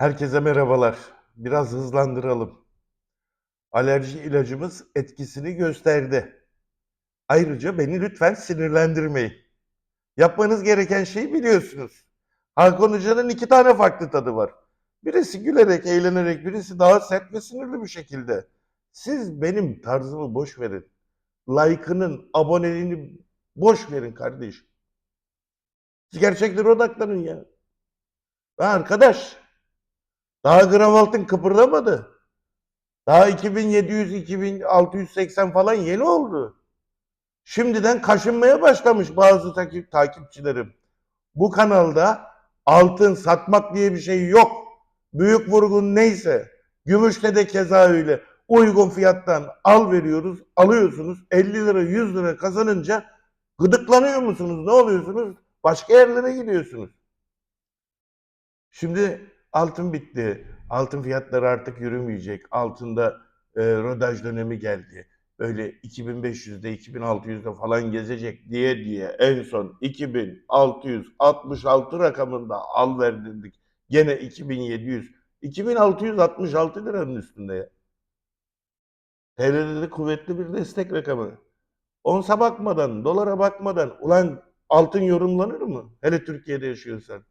Herkese merhabalar. Biraz hızlandıralım. Alerji ilacımız etkisini gösterdi. Ayrıca beni lütfen sinirlendirmeyin. Yapmanız gereken şeyi biliyorsunuz. Hakan Hoca'nın iki tane farklı tadı var. Birisi gülerek, eğlenerek, birisi daha sert ve sinirli bir şekilde. Siz benim tarzımı boş verin. Like'ının, aboneliğini boş verin kardeşim. Siz gerçeklere odaklanın ya. Ve arkadaş, daha gram altın kıpırdamadı. Daha 2700, 2680 falan yeni oldu. Şimdiden kaşınmaya başlamış bazı takip, takipçilerim. Bu kanalda altın satmak diye bir şey yok. Büyük vurgun neyse. Gümüşte de keza öyle. Uygun fiyattan al veriyoruz, alıyorsunuz. 50 lira, 100 lira kazanınca gıdıklanıyor musunuz? Ne oluyorsunuz? Başka yerlere gidiyorsunuz. Şimdi altın bitti. Altın fiyatları artık yürümeyecek. Altında e, rodaj dönemi geldi. Böyle 2500'de 2600'de falan gezecek diye diye en son 2666 rakamında al verdirdik. Gene 2700. 2666 liranın üstünde ya. TL'de de kuvvetli bir destek rakamı. Onsa bakmadan, dolara bakmadan ulan altın yorumlanır mı? Hele Türkiye'de yaşıyorsan.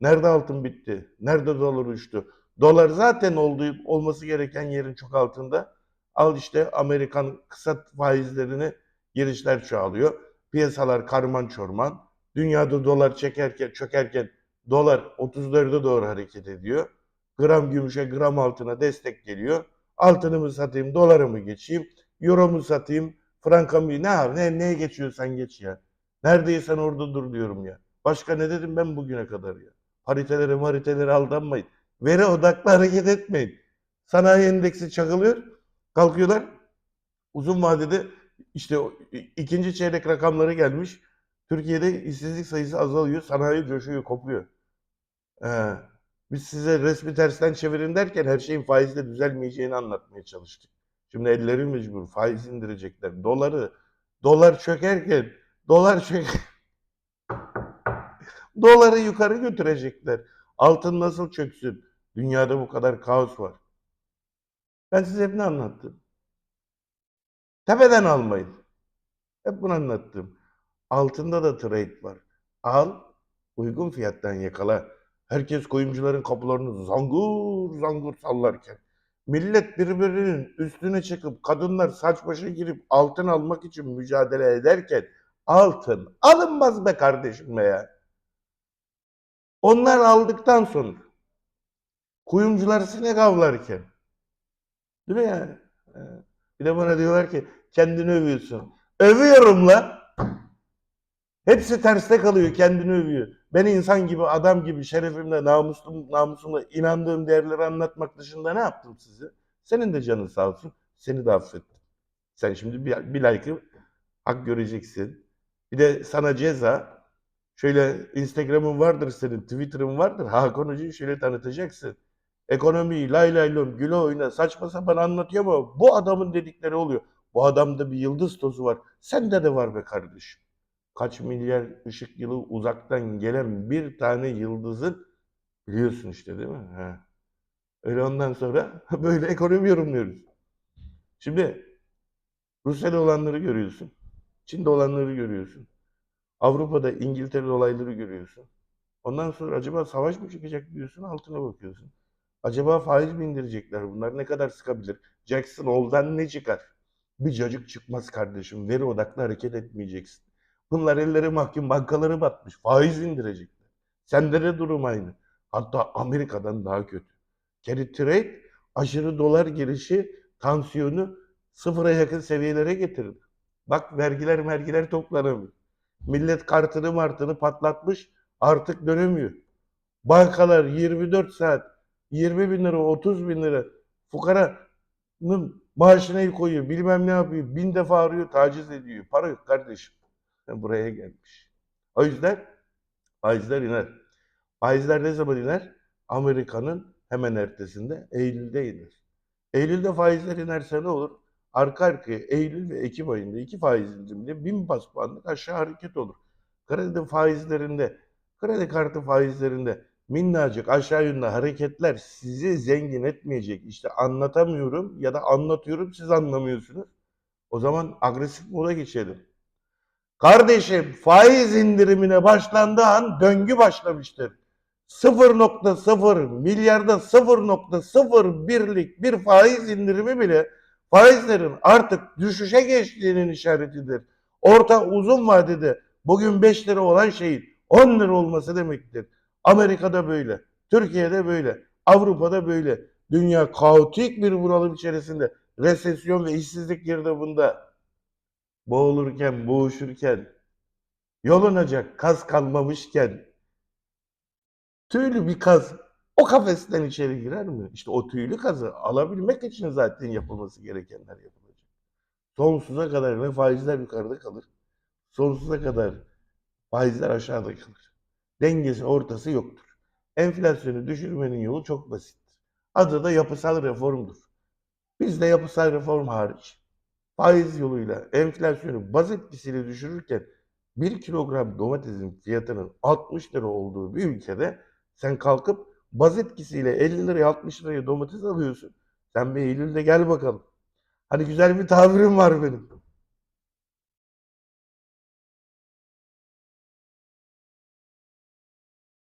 Nerede altın bitti? Nerede dolar uçtu? Dolar zaten olduğu, olması gereken yerin çok altında. Al işte Amerikan kısa faizlerini girişler çoğalıyor. Piyasalar karman çorman. Dünyada dolar çekerken, çökerken dolar 34'e doğru hareket ediyor. Gram gümüşe, gram altına destek geliyor. Altınımı satayım, dolarımı geçeyim. Euromu satayım, frankamı ne yap- ne neye geçiyorsan geç ya. Neredeysen orada dur diyorum ya. Başka ne dedim ben bugüne kadar ya. Haritelere maritelere aldanmayın. Veri odaklı hareket etmeyin. Sanayi endeksi çakılıyor. Kalkıyorlar. Uzun vadede işte ikinci çeyrek rakamları gelmiş. Türkiye'de işsizlik sayısı azalıyor. Sanayi coşuyor, kopuyor. Ee, biz size resmi tersten çevirin derken her şeyin faizle düzelmeyeceğini anlatmaya çalıştık. Şimdi elleri mecbur. Faiz indirecekler. Doları, dolar çökerken, dolar çöker. Doları yukarı götürecekler. Altın nasıl çöksün? Dünyada bu kadar kaos var. Ben size hep ne anlattım? Tepeden almayın. Hep bunu anlattım. Altında da trade var. Al, uygun fiyattan yakala. Herkes kuyumcuların kapılarını zangur zangur sallarken. Millet birbirinin üstüne çıkıp kadınlar saç başa girip altın almak için mücadele ederken altın alınmaz be kardeşim be ya. Onlar aldıktan sonra kuyumcular sinek avlarken değil mi yani? Bir de bana diyorlar ki kendini övüyorsun. Övüyorum lan. Hepsi terste kalıyor kendini övüyor. Ben insan gibi, adam gibi, şerefimle, namusum, namusumla inandığım değerleri anlatmak dışında ne yaptım size? Senin de canın sağ olsun. Seni de affettim. Sen şimdi bir, bir like'ı hak göreceksin. Bir de sana ceza. Şöyle Instagram'ın vardır senin, Twitter'ın vardır. Hakan Hoca'yı şöyle tanıtacaksın. Ekonomiyi lay lay lom, güle oyna, saçma sapan anlatıyor ama bu adamın dedikleri oluyor. Bu adamda bir yıldız tozu var. Sende de var be kardeşim. Kaç milyar ışık yılı uzaktan gelen bir tane yıldızın biliyorsun işte değil mi? He. Öyle ondan sonra böyle ekonomi yorumluyoruz. Şimdi Rusya'da olanları görüyorsun. Çin'de olanları görüyorsun. Avrupa'da İngiltere'de olayları görüyorsun. Ondan sonra acaba savaş mı çıkacak diyorsun altına bakıyorsun. Acaba faiz mi indirecekler bunlar ne kadar sıkabilir? Jackson Hole'dan ne çıkar? Bir cacık çıkmaz kardeşim. Veri odaklı hareket etmeyeceksin. Bunlar elleri mahkum bankaları batmış. Faiz indirecekler. Sende de durum aynı. Hatta Amerika'dan daha kötü. Carry trade aşırı dolar girişi tansiyonu sıfıra yakın seviyelere getirdi. Bak vergiler vergiler toplanamıyor. Millet kartını martını patlatmış artık dönemiyor. Bankalar 24 saat 20 bin lira 30 bin lira fukaranın maaşına el koyuyor bilmem ne yapıyor bin defa arıyor taciz ediyor. Para yok kardeşim. Buraya gelmiş. O yüzden faizler iner. Faizler ne zaman iner? Amerika'nın hemen ertesinde Eylül'de iner. Eylül'de faizler inerse ne olur? Arka arkaya Eylül ve Ekim ayında iki faiz indiriminde bin bas puanlık aşağı hareket olur. Kredi faizlerinde, kredi kartı faizlerinde minnacık aşağı yönlü hareketler sizi zengin etmeyecek. İşte anlatamıyorum ya da anlatıyorum siz anlamıyorsunuz. O zaman agresif moda geçelim. Kardeşim faiz indirimine başlandığı an döngü başlamıştır. 0.0 milyarda 0.01'lik bir faiz indirimi bile faizlerin artık düşüşe geçtiğinin işaretidir. Orta uzun vadede bugün 5 lira olan şeyin 10 lira olması demektir. Amerika'da böyle, Türkiye'de böyle, Avrupa'da böyle. Dünya kaotik bir bunalım içerisinde. Resesyon ve işsizlik girdabında boğulurken, boğuşurken, yolunacak kaz kalmamışken tüylü bir kaz o kafesten içeri girer mi? İşte o tüylü kazı alabilmek için zaten yapılması gerekenler yapılacak. Sonsuza kadar ne faizler yukarıda kalır, sonsuza kadar faizler aşağıda kalır. Dengesi ortası yoktur. Enflasyonu düşürmenin yolu çok basittir. Adı da yapısal reformdur. Bizde yapısal reform hariç faiz yoluyla enflasyonu baz etkisiyle düşürürken 1 kilogram domatesin fiyatının 60 lira olduğu bir ülkede sen kalkıp baz etkisiyle 50 liraya 60 liraya domates alıyorsun. Sen bir Eylül'de gel bakalım. Hani güzel bir tabirim var benim.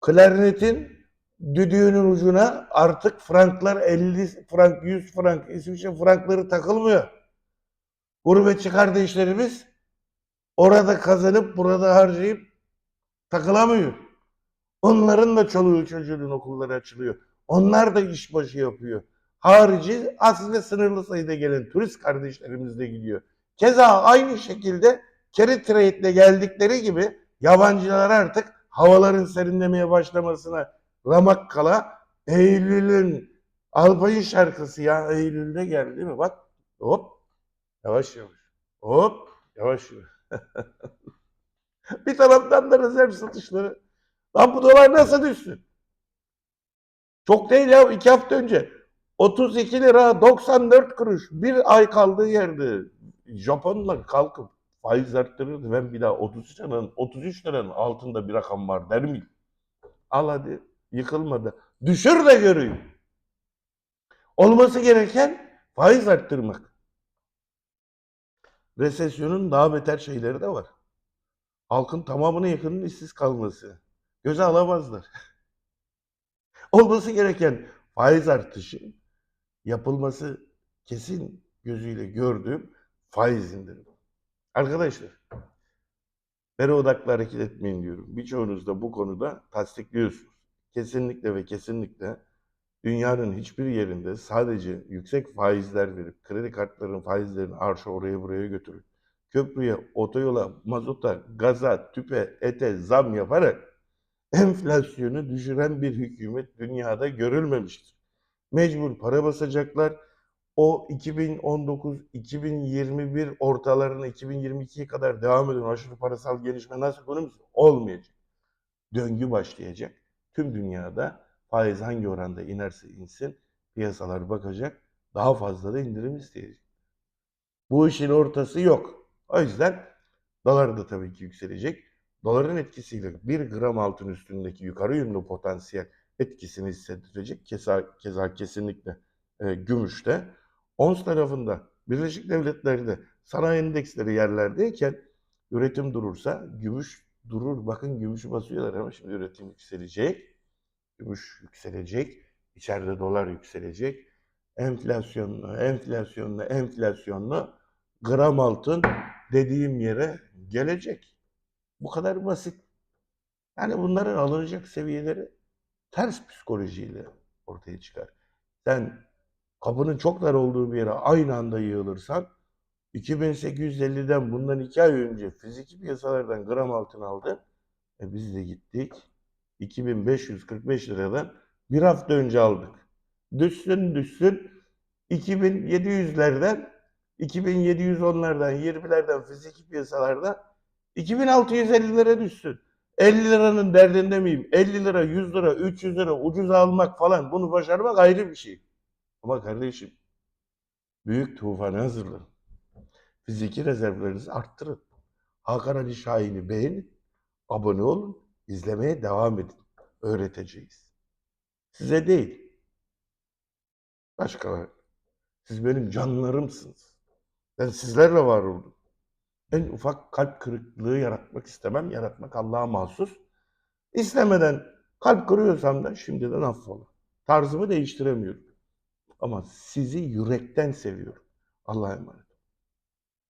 Klarnetin düdüğünün ucuna artık franklar 50 frank, 100 frank, İsviçre frankları takılmıyor. Gurbetçi kardeşlerimiz orada kazanıp burada harcayıp takılamıyor. Onların da çoluğu çocuğunun okulları açılıyor. Onlar da işbaşı yapıyor. Harici aslında sınırlı sayıda gelen turist kardeşlerimiz de gidiyor. Keza aynı şekilde carry trade'le geldikleri gibi yabancılar artık havaların serinlemeye başlamasına ramak kala Eylül'ün Alpay'ın şarkısı ya Eylül'de geldi değil mi? Bak hop yavaş yavaş hop yavaş yavaş. bir taraftan da rezerv satışları. Lan bu dolar nasıl düşsün? Çok değil ya iki hafta önce 32 lira 94 kuruş bir ay kaldığı yerde Japonlar kalkıp faiz arttırırdı. Ben bir daha 33 liranın, 33 liranın altında bir rakam var der miyim? Al hadi yıkılmadı. Düşür de göreyim. Olması gereken faiz arttırmak. Resesyonun daha beter şeyleri de var. Halkın tamamına yakının işsiz kalması. Göze alamazlar. Olması gereken faiz artışı yapılması kesin gözüyle gördüğüm faiz indirimi. Arkadaşlar veri odaklı hareket etmeyin diyorum. Birçoğunuz da bu konuda tasdikliyorsunuz. Kesinlikle ve kesinlikle dünyanın hiçbir yerinde sadece yüksek faizler verip kredi kartlarının faizlerini arşa oraya buraya götürüp köprüye, otoyola, mazota, gaza, tüpe, ete zam yaparak enflasyonu düşüren bir hükümet dünyada görülmemiştir. Mecbur para basacaklar. O 2019-2021 ortalarına 2022'ye kadar devam eden aşırı parasal gelişme nasıl ekonomisi olmayacak. Döngü başlayacak. Tüm dünyada faiz hangi oranda inerse insin piyasalar bakacak. Daha fazla da indirim isteyecek. Bu işin ortası yok. O yüzden dolar da tabii ki yükselecek. Doların etkisiyle bir gram altın üstündeki yukarı yönlü potansiyel etkisini hissettirecek. Keza, keza kesinlikle e, gümüşte. Ons tarafında Birleşik Devletler'de sanayi endeksleri yerlerdeyken üretim durursa gümüş durur. Bakın gümüşü basıyorlar ama şimdi üretim yükselecek. Gümüş yükselecek. İçeride dolar yükselecek. Enflasyonlu, enflasyonlu, enflasyonlu gram altın dediğim yere gelecek. Bu kadar basit. Yani bunların alınacak seviyeleri ters psikolojiyle ortaya çıkar. Sen kapının çok dar olduğu bir yere aynı anda yığılırsan 2850'den bundan iki ay önce fiziki piyasalardan gram altın aldı. E biz de gittik. 2545 liradan bir hafta önce aldık. Düşsün düşsün 2700'lerden 2710'lardan 20'lerden fiziki piyasalarda 2650 lira düşsün. 50 liranın derdinde miyim? 50 lira, 100 lira, 300 lira ucuz almak falan bunu başarmak ayrı bir şey. Ama kardeşim büyük tufanı hazırlayın. Fiziki rezervlerinizi arttırın. Hakan Ali Şahin'i beğenin, abone olun, izlemeye devam edin. Öğreteceğiz. Size değil. Başkaları. Siz benim canlarımsınız. Ben sizlerle var oldum. En ufak kalp kırıklığı yaratmak istemem. Yaratmak Allah'a mahsus. İstemeden kalp kırıyorsam da şimdiden affola. Tarzımı değiştiremiyorum. Ama sizi yürekten seviyorum. Allah'a emanet.